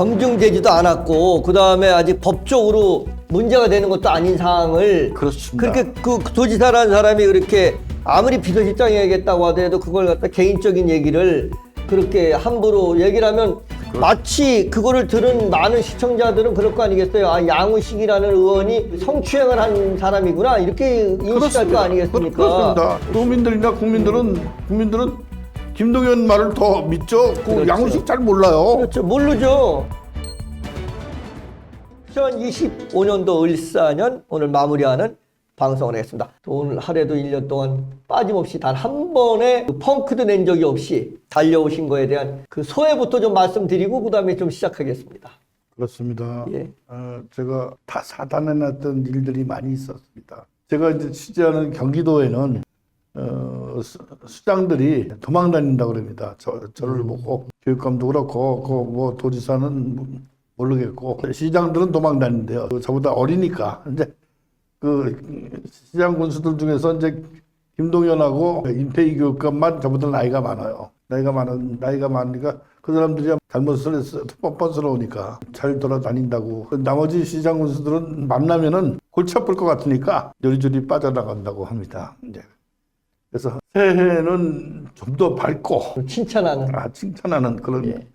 검증되지도 않았고 그 다음에 아직 법적으로 문제가 되는 것도 아닌 사항을 그렇습니다. 그렇게 그 도지사라는 사람이 그렇게 아무리 비서실장이 얘기했다고 하더라도 그걸 갖다 개인적인 얘기를 그렇게 함부로 얘기를 하면 마치 그거를 들은 많은 시청자들은 그럴 거 아니겠어요? 아 양우식이라는 의원이 성추행을 한 사람이구나 이렇게 인식할 거 아니겠습니까? 그렇습니다. 국민들이나 국민들은 국민들은 김동연 말을 더 믿죠. 그 그렇죠. 양우식 잘 몰라요. 그렇죠. 모르죠. 2025년도 을사년 오늘 마무리하는 방송을 하겠습니다. 또 오늘 하루에도 1년 동안 빠짐없이 단 한 번의 그 펑크도 낸 적이 없이 달려오신 거에 대한 그 소회부터 좀 말씀드리고 그 다음에 좀 시작하겠습니다. 그렇습니다. 예. 어, 제가 다 사단해놨던 일들이 많이 있었습니다. 제가 이제 취재하는 경기도에는 어, 수, 수장들이 도망 다닌다고 그럽니다. 저, 저를 보고 교육감도 그렇고 그 뭐 도지사는 뭐 모르겠고 시장들은 도망 다닌대요. 그 저보다 어리니까 이제 그 시장 군수들 중에서 이제 김동연하고 임태희 교육감만 저보다 나이가 많아요. 나이가 많은 나이가 많으니까 그 사람들이 잘못을 했어 뻔뻔스러우니까 잘 돌아다닌다고. 그 나머지 시장 군수들은 만나면은 골치 아플 것 같으니까 요리조리 빠져나간다고 합니다. 이제 그래서 새해는 좀 더 밝고 좀 칭찬하는 아, 칭찬하는 그런 예.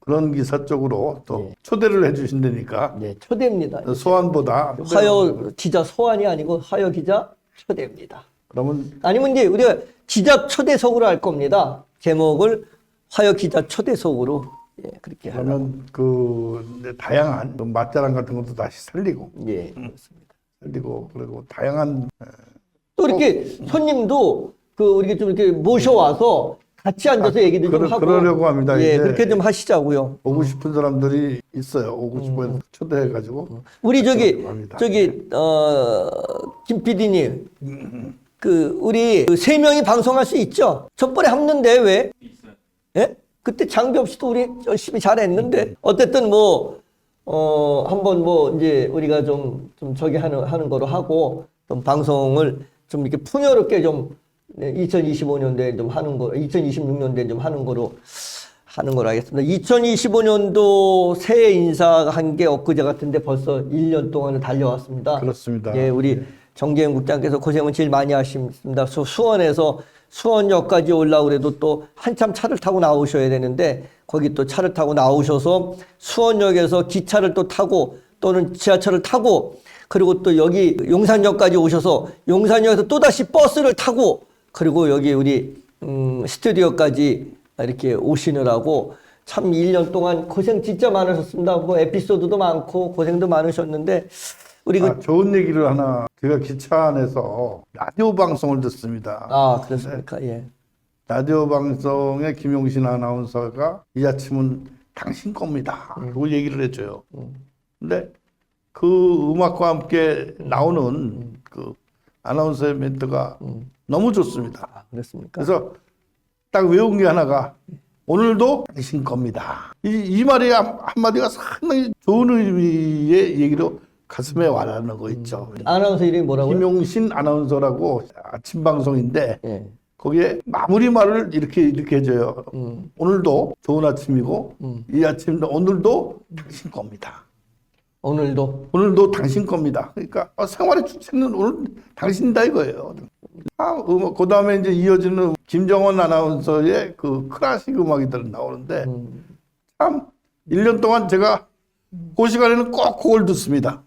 그런 기사 쪽으로 또 예. 초대를 해주신다니까 네, 초대입니다. 소환보다 하여 기자 소환이 아니고 하여 기자 초대입니다. 그러면 아니면 이제 우리가 기자 초대석으로 할 겁니다. 제목을 화요 기자 초대석으로 예, 그렇게 하면 그러면 그 다양한 좀 맛자랑 같은 것도 다시 살리고 예, 그렇습니다. 살리고 그리고 다양한 또 이렇게 손님도 그 우리가 좀 이렇게 모셔와서 같이 앉아서 얘기도 좀 그러- 하고 그러려고 합니다, 예, 이제. 그렇게 좀 하시자고요. 오고 싶은 사람들이 있어요. 오고 싶어서 초대해가지고 우리 저기 합니다. 저기 어김 PD님 그 우리 그세 명이 방송할 수 있죠? 저번에 했는데 왜? 예? 그때 장비 없이도 우리 열심히 잘했는데 어쨌든 뭐 어, 한번 뭐 이제 우리가 좀, 좀 저기 하는, 하는 거로 하고 좀 방송을 좀 이렇게 풍요롭게 좀 2025년도에 좀 하는 거, 2026년도에 좀 하는 거로 하는 거로 하겠습니다. 2025년도 새해 인사가 한게 엊그제 같은데 벌써 1년 동안을 달려왔습니다. 그렇습니다. 예, 우리 정재현 국장께서 고생을 제일 많이 하십니다. 수- 수원에서 수원역까지 올라오래도 또 한참 차를 타고 나오셔야 되는데 거기 또 차를 타고 나오셔서 수원역에서 기차를 또 타고 또는 지하철을 타고 그리고 또 여기 용산역까지 오셔서 용산역에서 또다시 버스를 타고 그리고 여기 우리 음, 스튜디오까지 이렇게 오시느라고 참 1년 동안 고생 진짜 많으셨습니다. 뭐 에피소드도 많고 고생도 많으셨는데 우리 그 아, 좋은 얘기를 하나 제가 기차 안에서 라디오 방송을 듣습니다. 아, 그렇습니까? 예. 라디오 방송에 김용신 아나운서가 이 아침은 당신 겁니다. 그리고 얘기를 해줘요. 근데 그 음악과 함께 나오는 그 아나운서의 멘트가 너무 좋습니다. 아, 그렇습니까? 그래서 딱 외운 게 하나가 오늘도 당신 겁니다. 이, 이 말이 한- 한마디가 상당히 좋은 의미의 얘기로 가슴에 와닿는 거 있죠. 아나운서 이름이 뭐라고요? 김용신 아나운서라고 아침 방송인데 예. 거기에 마무리 말을 이렇게 이렇게 해줘요. 음. 오늘도 좋은 아침이고 이 아침도 오늘도 당신 겁니다. 오늘도 오늘도 당신 겁니다. 그러니까 어, 생활의 주체는 오늘 당신이다 이거예요. 아, 음, 그 다음에 이제 이어지는 김정원 아나운서의 그 클래식 음악이 들 나오는데 음. 참 1년 동안 제가 그 시간에는 꼭 그걸 듣습니다.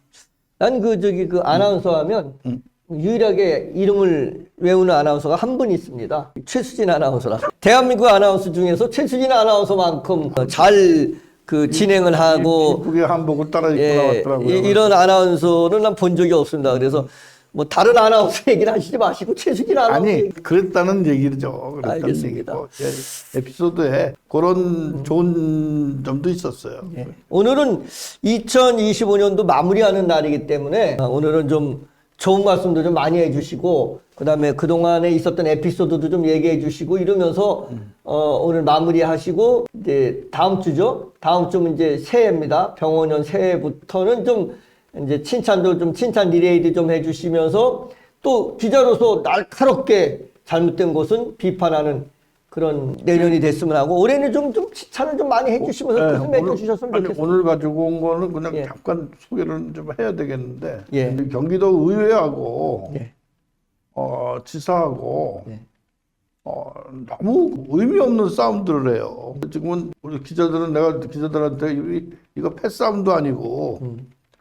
난 그 저기 그 아나운서 하면 음. 유일하게 이름을 외우는 아나운서가 한 분 있습니다. 최수진 아나운서라. 대한민국 아나운서 중에서 최수진 아나운서만큼 잘 그 진행을 하고 이쁘게 한복을 따라 입고 예, 나왔더라고요. 이, 런 아나운서는 난 본 적이 없습니다. 그래서 뭐 다른 아나운서 얘기를 하시지 마시고 최수진 아나운서 아니 그랬다는 얘기죠. 그랬다는 알겠습니다. 얘기고. 예, 에피소드에 그런 좋은 점도 있었어요. 예. 오늘은 2025년도 마무리하는 날이기 때문에 아, 오늘은 좀 좋은 말씀도 좀 많이 해주시고 그다음에 그 동안에 있었던 에피소드도 좀 얘기해 주시고 이러면서 어, 오늘 마무리하시고 이제 다음 주죠. 다음 주면 이제 새해입니다. 병원년 새해부터는 좀 이제 칭찬도 좀 칭찬 리레이드 좀 해주시면서 또 기자로서 날카롭게 잘못된 것은 비판하는 그 그런 내년이 됐으면 하고 올해는 좀 좀 칭찬을 좀 많이 해주시면서 네, 좀 해주셨으면 아니, 좋겠어요. 오늘 가지고 온 거는 그냥 예. 잠깐 소개를 좀 해야 되겠는데 예. 이 경기도 의회하고 예. 어, 지사하고 예. 어, 너무 의미 없는 싸움들을 해요. 지금은 우리 기자들은 내가 기자들한테 이, 이거 패싸움도 아니고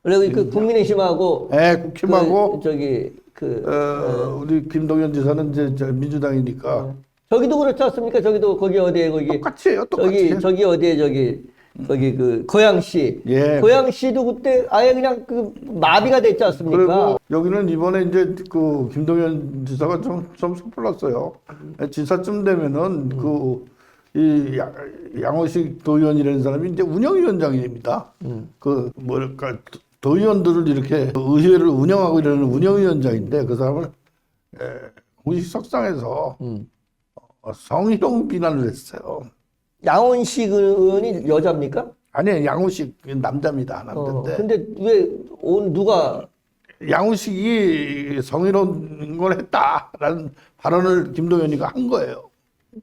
원래 그 국민의힘하고 예, 국힘하고 그 저기 그 어, 우리 김동연 지사는 이제 저 민주당이니까 저기도 그렇지 않습니까? 저기도 거기 어디에 거기 똑같이 해요. 똑같이 저기. 저기 어디에 저기 거기 그 고양시 예. 고양시도 그때 아예 그냥 그 마비가 됐지 않습니까? 그리고 여기는 이번에 이제 그 김동연 지사가 좀, 좀 섣불렀어요. 지사쯤 되면은 그 이 양호식 도의원이라는 사람이 이제 운영위원장입니다. 그 뭐랄까 도의원들을 이렇게 의회를 운영하고 이러는 운영위원장인데 그 사람을 에, 공식 석상에서 음. 어, 성희롱 비난을 했어요. 양원식 의원이 여자입니까? 아니 양호식 남자입니다 어, 남자인데 근데 왜온 누가 양호식이 성희롱 걸 했다라는 발언을 김동연이가 한 거예요.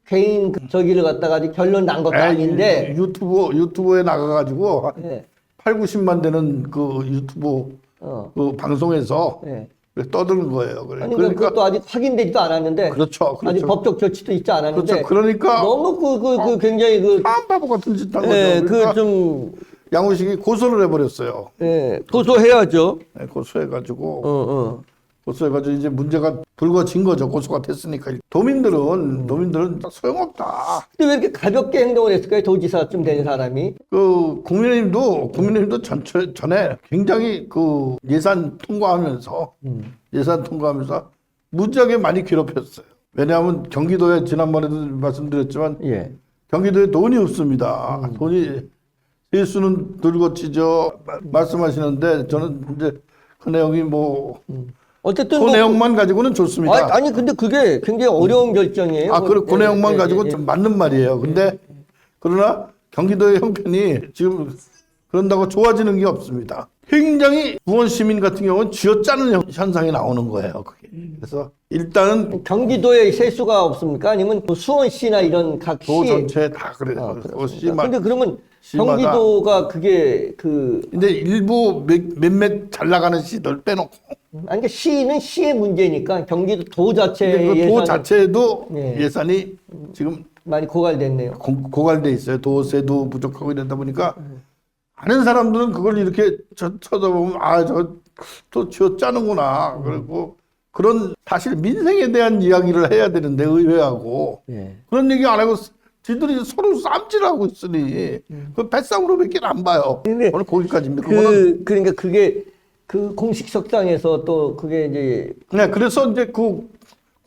개인 그 저기를 갖다가 아직 결론 난 것도 에이, 아닌데 유튜브 유튜브에 나가가지고 예. 8, 90만 되는 그 유튜브 어. 그 방송에서 예. 떠드는 거예요. 그래. 아니 그러니까 그것도 아직 확인되지도 않았는데 그렇죠, 그렇죠. 아직 법적 조치도 있지 않았는데 그렇죠. 그러니까 너무 그 그 그 굉장히 그 참 바보 같은 짓 한 거죠. 예, 그러니까 그 좀 양호식이 고소를 해버렸어요. 예, 고소해야죠. 네, 고소해가지고 어, 어. 고소해가지고 이제 문제가 불거진 거죠. 고소가 됐으니까 도민들은 도민들은 소용없다. 근데 왜 이렇게 가볍게 행동을 했을까요? 도지사쯤 된 사람이. 그 국민의힘도 국민의힘도 전체 전에 굉장히 그 예산 통과하면서 예산 통과하면서 무지하게 많이 괴롭혔어요. 왜냐하면 경기도에 지난번에도 말씀드렸지만 예. 경기도에 돈이 없습니다. 돈이 세수는 들고 치죠 마- 말씀하시는데 저는 이제 그 내용이 뭐그 어쨌든 뭐 내용만 가지고는 좋습니다. 아니, 아니 근데 그게 굉장히 어려운 결정이에요. 아, 그, 그 예, 내용만 예, 가지고 예, 좀 맞는 말이에요. 근데 그러나 경기도의 형편이 지금 그런다고 좋아지는 게 없습니다. 굉장히 부원 시민 같은 경우는 쥐어짜는 현- 현상이 나오는 거예요. 그게. 그래서 일단은 경기도에 세수가 없습니까? 아니면 뭐 수원시나 이런 각 도 시. 전체에 다 그래요. 아, 그 그렇습니까? 시마 근데 그러면 시마다. 경기도가 그게 그 근데 일부 몇, 몇몇 잘 나가는 시들 빼놓고 아니 그러니까 시는 시의 문제니까 경기도 도 근데 자체의 그도 예산 자체도 예. 예산이 지금 많이 고갈됐네요. 고, 고갈돼 있어요. 도세도 부족하고 이러다 보니까 아는 사람들은 그걸 이렇게 쳐, 쳐다보면 아 저또 쥐어 짜는구나. 그리고 그런 사실 민생에 대한 이야기를 해야 되는데 의회하고 예. 그런 얘기 안 하고 지들이 서로 쌈질하고 있으니 그 뱃싸움으로밖에 안 봐요. 근데 오늘 거기까지입니다. 그 그러니까 그게 그 공식 석상에서 또 그게 이제 네, 그래서 이제 그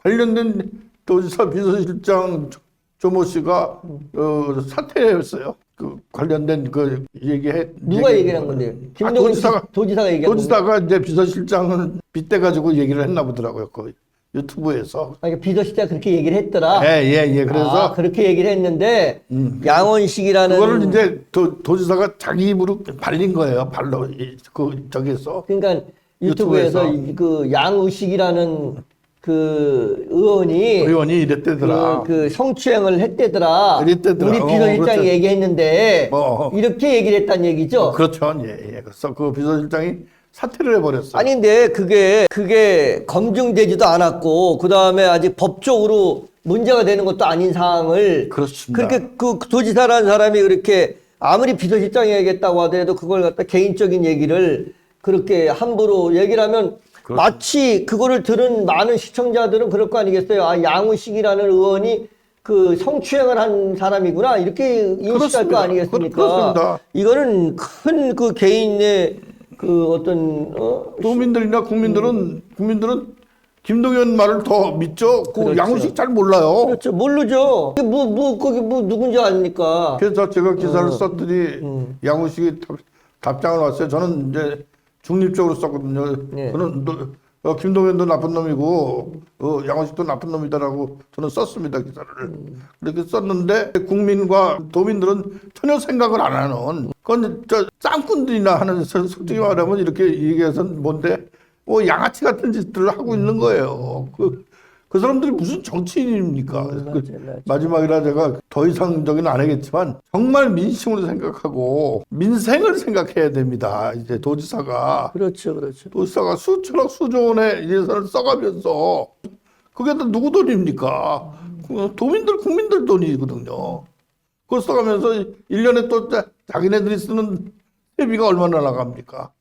관련된 도지사 비서실장 조- 조모 씨가 어, 사퇴했어요. 그 관련된 그 얘기해 누가 얘기- 얘기를 한 건데요? 아, 김동연 도지사가 도지사가 얘기한. 도지사가 이제 비서실장은 빗대 가지고 얘기를 했나 보더라고요. 그 유튜브에서. 아니 비서실장 그렇게 얘기를 했더라. 예, 예, 예. 그래서 아, 그렇게 얘기를 했는데 양원식이라는 그거를 이제 도, 도지사가 자기 입으로 발린 거예요. 발로 이- 그 저기서. 그러니까 유튜브에서 유튜브에서. 이- 그 양우식이라는 그 의원이 의원이 이랬대더라. 그, 그 성추행을 했대더라. 이랬대더라. 우리 어, 비서실장이 그렇죠. 얘기했는데 뭐. 이렇게 얘기를 했다는 얘기죠. 그렇죠. 예, 예. 그래서 그 비서실장이 사퇴를 해버렸어요. 아닌데 그게 그게 검증되지도 않았고 그 다음에 아직 법적으로 문제가 되는 것도 아닌 사항을 그렇습니다. 그렇게 그 도지사라는 사람이 그렇게 아무리 비서실장이 얘기했다고 하더라도 그걸 갖다 개인적인 얘기를 그렇게 함부로 얘기를 하면 그렇죠. 마치 그거를 들은 많은 시청자들은 그럴 거 아니겠어요? 아 양우식이라는 의원이 그 성추행을 한 사람이구나 이렇게 인식할 거. 아니겠습니까? 그렇- 그렇습니다. 이거는 큰 그 개인의 그 어떤 어? 도민들이나 국민들은 국민들은 김동연 말을 더 믿죠. 그 그렇죠. 양우식 잘 몰라요. 그렇죠 모르죠. 뭐뭐 거기 뭐 누군지 아닙니까? 그래서 제가 어. 기사를 썼더니 음. 양우식이 답- 답장을 왔어요. 저는 이제 중립적으로 썼거든요. 네. 저는 너, 어, 김동연도 나쁜 놈이고 어, 양우식도 나쁜 놈이다라고 저는 썼습니다 기사를. 음. 그렇게 썼는데 국민과 도민들은 전혀 생각을 안 하는 그건 저 짱꾼들이나 하는 서- 솔직히 말하면 이렇게 얘기해서 뭔데 뭐 양아치 같은 짓들을 하고 있는 거예요. 그 그 사람들이 무슨 정치인입니까? 음, 그 맞아요, 맞아요. 마지막이라 제가 더 이상 저기는 안 하겠지만 정말 민심으로 생각하고 민생을 생각해야 됩니다. 이제 도지사가 그렇죠, 그렇죠. 도지사가 수천억 수조 원의 예산을 써가면서 그게 다 누구 돈입니까? 그 도민들 국민들 돈이거든요. 그걸 써가면서 1년에 또 자, 자기네들이 쓰는 세비가 얼마나 나갑니까?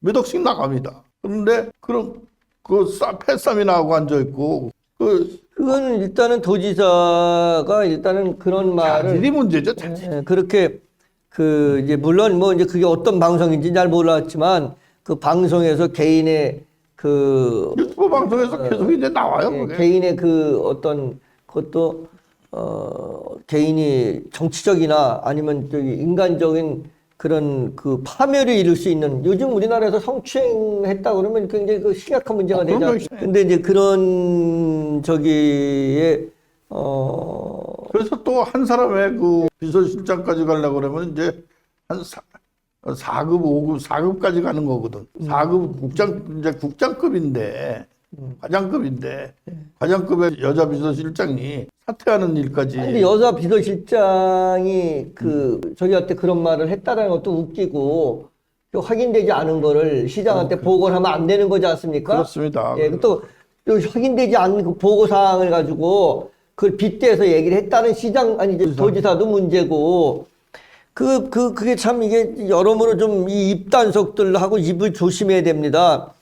몇 억씩 나갑니다. 그런데 그런 그 싸, 패쌈이 나오고 앉아있고 그 그거는 일단은 도지사가 일단은 그런 말을 자질이 문제죠. 자질. 예, 그렇게 그 이제 물론 뭐 이제 그게 어떤 방송인지 잘 몰랐지만 그 방송에서 개인의 그 유튜브 방송에서 계속 이제 나와요. 예, 그게. 개인의 그 어떤 것도 어 개인이 정치적이나 아니면 저기 인간적인 그런 그 파멸을 이룰 수 있는 요즘 우리나라에서 성추행했다 그러면 굉장히 그 심각한 문제가 그럼요. 않습니까? 근데 이제 그런 저기에 어 그래서 또 한 사람의 그 비서실장까지 가려고 그러면 이제 한 사, 4급, 5급, 4급까지 가는 거거든. 음. 4급 국장, 이제 국장급인데, 과장급인데, 네. 과장급의 여자 비서실장이 사퇴하는 일까지. 근데 여자 비서실장이 그 저기한테 그런 말을 했다라는 것도 웃기고 또 확인되지 않은 거를 시장한테 보고를 하면 안 되는 거지 않습니까? 그렇습니다. 예, 또, 또 확인되지 않은 그 보고 사항을 가지고 그걸 빗대서 얘기를 했다는 시장 아니 이제 도지사도 문제고 그 그 그, 게 참 이게 여러모로 좀 이 입단속들하고 입을 조심해야 됩니다.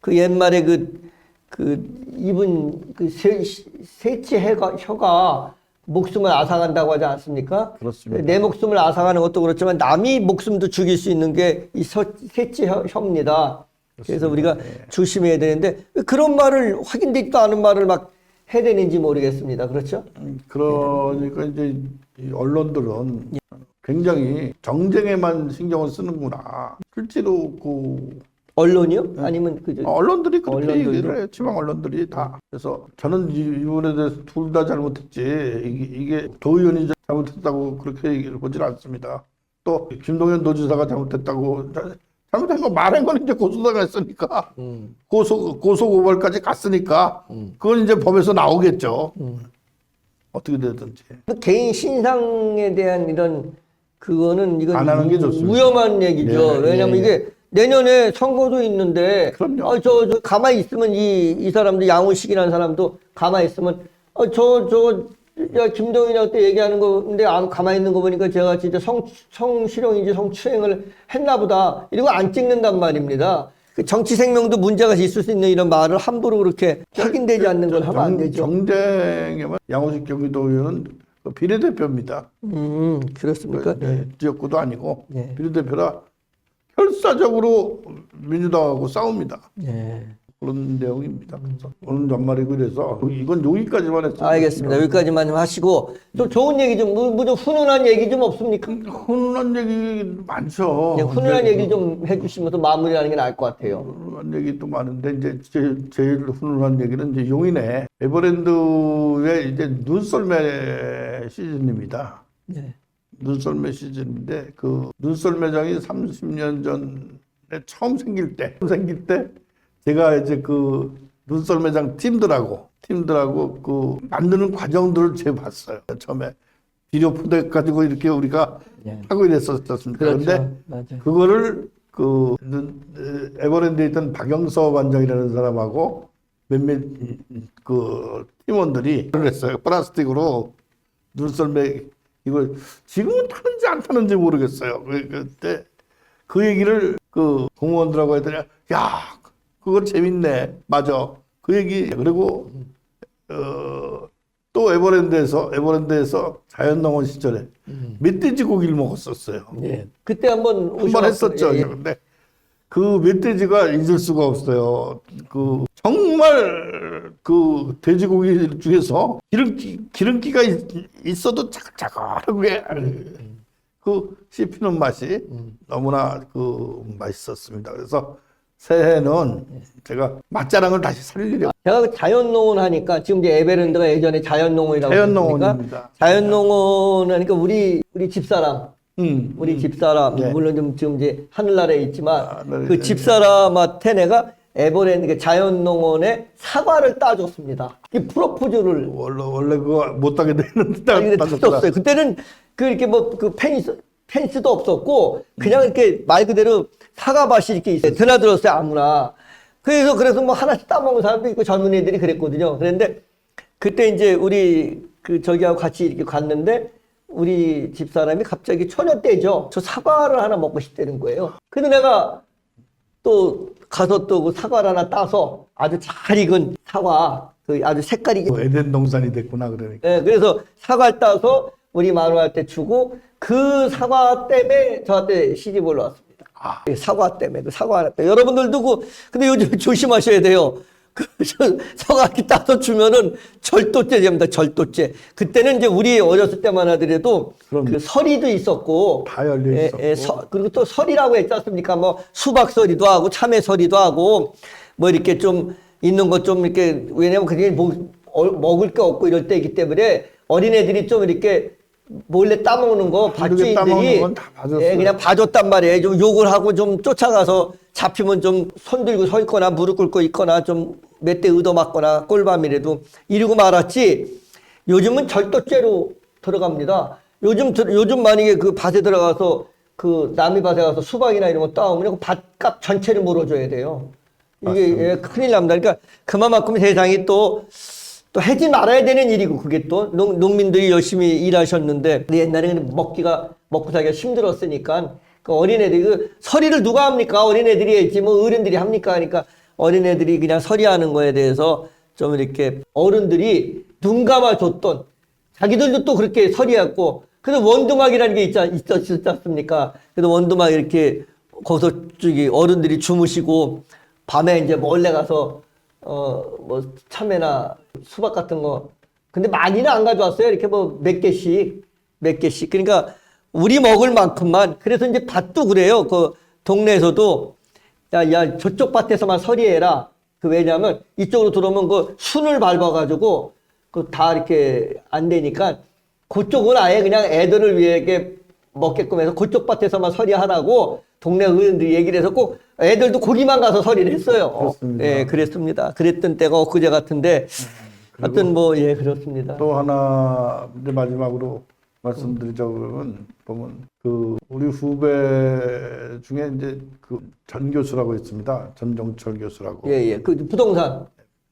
그 옛말에 그, 그 입은 그 세, 세치 해가, 혀가 목숨을 앗아간다고 하지 않습니까? 그렇습니다. 내 목숨을 앗아가는 것도 그렇지만 남이 목숨도 죽일 수 있는 게 이 세치 혀, 혀입니다. 그래서 우리가 조심해야 되는데 왜 그런 말을 확인되지도 않은 말을 막 해야 되는지 모르겠습니다. 그렇죠? 음, 그러니까 이제 이 언론들은 예. 굉장히 정쟁에만 신경을 쓰는구나. 실제로 그 언론이요? 아니면 그 저- 언론들이 그렇게 언론들도? 얘기를 해요. 지방 언론들이 다. 그래서 저는 이 부분에 대해서 둘 다 잘못했지. 이게, 이게 도 의원이 잘못했다고 그렇게 얘기를 보질 않습니다. 또 김동연 도지사가 잘못했다고 자- 잘못한 거 말한 건 이제 고소가 했으니까 음, 고소 고소 고발까지 갔으니까 그건 이제 법에서 나오겠죠. 음. 어떻게 되든지. 그 개인 신상에 대한 이런 그거는 이건 안 하는 게 좋습니다. 위험한 얘기죠. 예, 왜냐면 예, 이게 내년에 선거도 있는데 그럼요. 어, 저, 저 가만히 있으면 이, 이 사람도 양호식이라는 사람도 가만히 있으면 어, 저, 저, 야, 김동인하고 때 얘기하는 건데 안 가만히 있는 거 보니까 제가 진짜 성, 성실형인지 성추행을 했나 보다. 이러고 안 찍는단 말입니다. 그 정치 생명도 문제가 있을 수 있는 이런 말을 함부로 그렇게 확인되지 않는 건 하면 안 정- 되죠. 정쟁에만 양호식 경기도 의원은 그 비례대표입니다. 음, 그렇습니까? 네, 지역구도 아니고 네. 비례대표라 혈사적으로 민주당하고 싸웁니다. 예. 그런 내용입니다. 그래서 오늘 연말이 그래서 이건 여기까지만 했습니다. 알겠습니다. 여기까지만 좀 하시고 또 좋은 얘기 좀, 뭐, 뭐좀 훈훈한 얘기 좀 없습니까? 훈훈한 얘기 많죠. 네, 훈훈한 얘기 좀 해주시면서 마무리하는 게 나을 것 같아요. 훈훈한 얘기도 많은데 이제 제일, 제일 훈훈한 얘기는 이제 용인의 에버랜드의 이제 눈썰매 시즌입니다. 네. 눈썰매 시즌인데 그 눈썰매장이 30년 전에 처음 생길 때 생길 때 제가 이제 그 눈썰매장 팀들하고 팀들하고 그 만드는 과정들을 제가 봤어요. 처음에 비료 포대 가지고 이렇게 우리가 네. 하고 이랬었습니다. 그렇죠. 그런데 맞아요. 그거를 그 눈- 에버랜드에 있던 박영서 반장이라는 사람하고 몇몇 그 팀원들이 그걸 했어요. 플라스틱으로 눈썰매 이걸 지금은 타는지 안 타는지 모르겠어요. 그- 그때 그 얘기를 그 공무원들하고 했더니 야 그거 재밌네 맞아 그 얘기 그리고 어 또 에버랜드에서 에버랜드에서 자연농원 시절에 멧돼지 고기를 먹었었어요. 예. 그때 한번 한 번 했었죠. 예, 예. 근데 그 멧돼지가 잊을 수가 없어요. 그 정말 그 돼지고기 중에서 기름기 기름기가 있, 있어도 자글자글하게 그 씹히는 맛이 너무나 그 맛있었습니다. 그래서 새해는 제가 맛자랑을 다시 살리려고 제가 그 자연농원 하니까 지금 이제 에베랜드가 예전에 자연농원이라고? 자연농원입니다. 자연농원 하니까 우리 우리 집사람 음, 우리 집사람 네. 물론 좀 지금 이제 하늘나라에 있지만 아, 네, 그 네, 집사람한테 내가 에버랜드 그 자연농원에 사과를 따줬습니다. 이 프로포즈를 원래 원래 그거 못 따게 되는데 따- 아니, 근데 따졌구나. 탔었어요. 그때는 그 이렇게 뭐 그 펜스 펜스도 없었고 그냥 이렇게 말 그대로 사과밭이 이렇게 있어요. 드나들었어요 아무나. 그래서 그래서 뭐 하나씩 따먹는 사람도 있고 젊은 애들이 그랬거든요. 그런데 그때 이제 우리 그 저기하고 같이 이렇게 갔는데 우리 집 사람이 갑자기 때죠. 저 사과를 하나 먹고 싶다는 거예요. 근데 내가 또 가서 또그 사과를 하나 따서 아주 잘 익은 사과 그 아주 색깔이 뭐 에덴 동산이 됐구나 그러니까. 예, 그래서 사과를 따서 우리 마누라한테 주고 그 사과 때문에 저한테 시집 올라왔습니다. 아. 예, 사과 때문에 그 사과 하나 때문에 여러분들도 그 근데 요즘 조심하셔야 돼요. 그 이렇게 따서 주면은 절도죄 됩니다. 절도죄. 그때는 이제 우리 어렸을 때만 하더라도 그럼요. 그 서리도 있었고 다 열려 예, 있었고. 예, 서- 그리고 또 설이라고 했지 않습니까? 뭐 수박 설이도 하고 참외 설이도 하고 뭐 이렇게 좀 있는 것 좀 이렇게 왜냐면 그게 뭐, 어, 먹을 게 없고 이럴 때이기 때문에 어린애들이 좀 이렇게 몰래 따먹는 거 밭주인들이 봐줬어요. 예, 그냥 봐줬단 말이에요. 좀 욕을 하고 좀 쫓아가서 잡히면 좀 손 들고 서 있거나 무릎 꿇고 있거나 좀 몇대 얻어맞거나 꼴밤이라도 이러고 말았지 요즘은 절도죄로 들어갑니다. 요즘 들- 요즘 만약에 그 밭에 들어가서 그 남의 밭에 가서 수박이나 이런 거 따오면 그 밭값 전체를 물어줘야 돼요. 이게 예, 큰일 납니다. 그러니까 그만큼 세상이 또 또 해지 말아야 되는 일이고 그게 또 농, 농민들이 열심히 일하셨는데 옛날에는 먹기가 먹고 살기가 힘들었으니까 그 어린애들이 그 서리를 누가 합니까 어린애들이 했지 뭐 어른들이 합니까 하니까 어린애들이 그냥 서리하는 거에 대해서 좀 이렇게 어른들이 눈 감아 줬던 자기들도 또 그렇게 서리했고 그래서 원두막이라는 게 있지, 않- 있었, 있지 않습니까? 그래서 원두막 이렇게 거기서 저기 어른들이 주무시고 밤에 이제 몰래 가서 어 뭐 참외나 수박 같은 거. 근데 많이는 안 가져왔어요. 이렇게 뭐 몇 개씩 몇 개씩. 그러니까 우리 먹을 만큼만 그래서 이제 밭도 그래요. 그 동네에서도 야 야 저쪽 밭에서만 서리해라 그 왜냐면 이쪽으로 들어오면 그 순을 밟아가지고 그 다 이렇게 안 되니까 그쪽은 아예 그냥 애들을 위해 이렇게 먹게끔 해서 그쪽 밭에서만 서리하라고 동네 어른들이 얘기를 해서 꼭 애들도 거기만 가서 서리를 했어요. 그렇습니다. 예, 그랬습니다. 그랬던 때가 엊그제 같은데 하여튼 뭐 예, 그렇습니다. 또 하나 이제 마지막으로 말씀드리자고 그러면 보면 그 우리 후배 중에 이제 그 전 교수라고 있습니다. 전종철 교수라고 예, 예. 그 부동산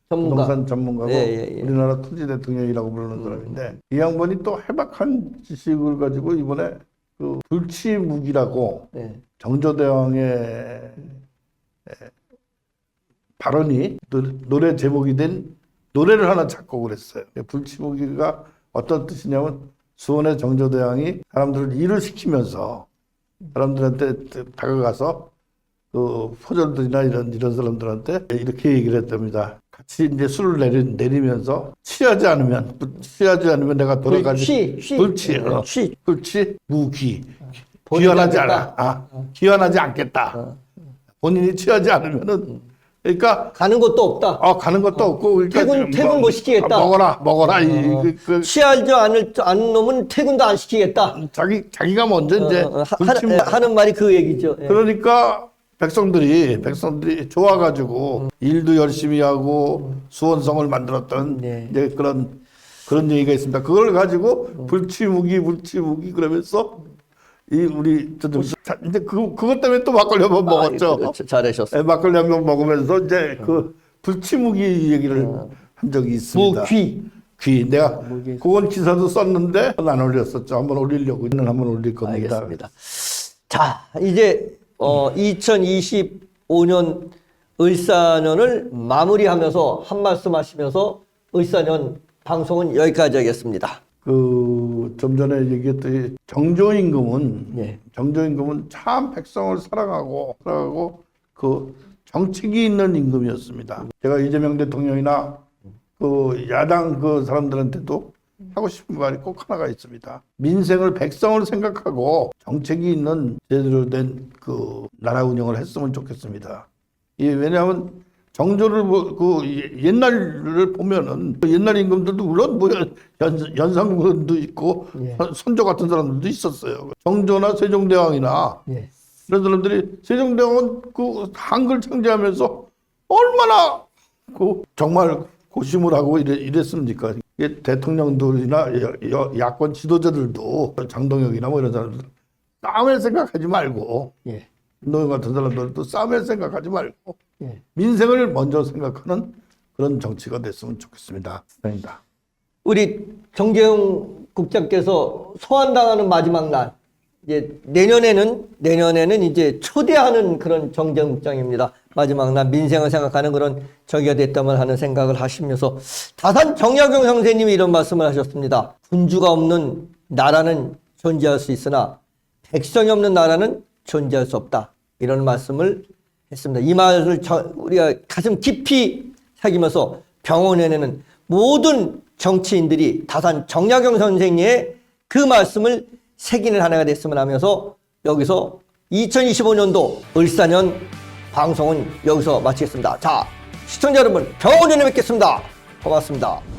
전문가. 부동산 전문가고 예, 예, 예. 우리나라 토지 대통령이라고 부르는 사람인데 이 양반이 또 해박한 지식을 가지고 이번에 그 불치 무기라고 예. 정조대왕의 에, 발언이 노- 노래 제목이 된 노래를 하나 작곡을 했어요. 불치무기가 어떤 뜻이냐면 수원의 정조대왕이 사람들을 일을 시키면서 사람들한테 다가가서 그 포졸들이나 이런 이런 사람들한테 이렇게 얘기를 했답니다. 같이 이제 술을 내리, 내리면서 취하지 않으면 취하지 않으면 내가 돌아가지 불취, 취. 불치 예, 어. 취. 불치 무기 귀환하지 하겠다. 않아 아, 않겠다 어. 본인이 취하지 않으면은 그러니까 가는 것도 없다. 어, 가는 것도 없고 그러니까 퇴근- 지금 퇴근 못 시키겠다. 아, 먹어라 먹어라 이, 어. 그, 그 취하지 않을 않는 놈은 퇴근도 안 시키겠다. 자기 자기가 먼저 이제 어, 어, 하, 불치 하는, 하는 말이 그 얘기죠. 예. 그러니까 백성들이 백성들이 좋아가지고 일도 열심히 하고 수원성을 만들었던 네. 이제 그런 그런 얘기가 있습니다. 그걸 가지고 불치무기 불치무기 그러면서 이 우리 저좀 이제 그 그것 때문에 또 막걸리 한 번 먹었죠. 아, 그렇죠. 잘하셨어요. 예, 막걸리 한 번 먹으면서 이제 그 불치무기 얘기를 한 적이 있습니다. 무귀. 귀 내가 무기. 그건 기사도 썼는데 안 올렸었죠. 한번 올리려고 있는 한번 올릴 겁니다. 알겠습니다. 자, 이제 어 2025년 을사년을 마무리하면서 한 말씀 하시면서 을사년 방송은 여기까지 하겠습니다. 그 좀 전에 얘기했듯이 정조임금은 예. 정조임금은 참 백성을 사랑하고 사랑하고 그 정책이 있는 임금이었습니다. 제가 이재명 대통령이나 그 야당 그 사람들한테도 하고 싶은 말이 꼭 하나가 있습니다. 민생을 백성을 생각하고 정책이 있는 제대로 된 그 나라 운영을 했으면 좋겠습니다. 이 왜냐하면 정조를 뭐, 그 예- 옛날을 보면은 그 옛날 임금들도 물론 뭐 연, 연상군도 있고 예. 선조 같은 사람들도 있었어요. 정조나 세종대왕이나 예. 이런 사람들이 세종대왕은 그 한글 창제하면서 얼마나 그 정말 고심을 하고 이래, 이랬습니까? 이게 대통령들이나 야권 지도자들도 장동혁이나 뭐 이런 사람들 싸움을 생각하지 말고 예. 노영 같은 사람들도 싸움을 생각하지 말고 예. 민생을 먼저 생각하는 그런 정치가 됐으면 좋겠습니다. 입니다 우리 정재영 국장께서 소환당하는 마지막 날 이제 내년에는 내년에는 이제 초대하는 그런 정재영 국장입니다. 마지막 날 민생을 생각하는 그런 저기가 됐다면 하는 생각을 하시면서 다산 정약용 선생님이 이런 말씀을 하셨습니다. 군주가 없는 나라는 존재할 수 있으나 백성이 없는 나라는 존재할 수 없다. 이런 말씀을 했습니다. 이 말을 저- 우리가 가슴 깊이 새기면서 병원에는 모든 정치인들이 다산 정약용 선생님의 그 말씀을 새기는 한 해가 됐으면 하면서 여기서 2025년도 을사년 방송은 여기서 마치겠습니다. 자, 시청자 여러분, 병원에 뵙겠습니다. 고맙습니다.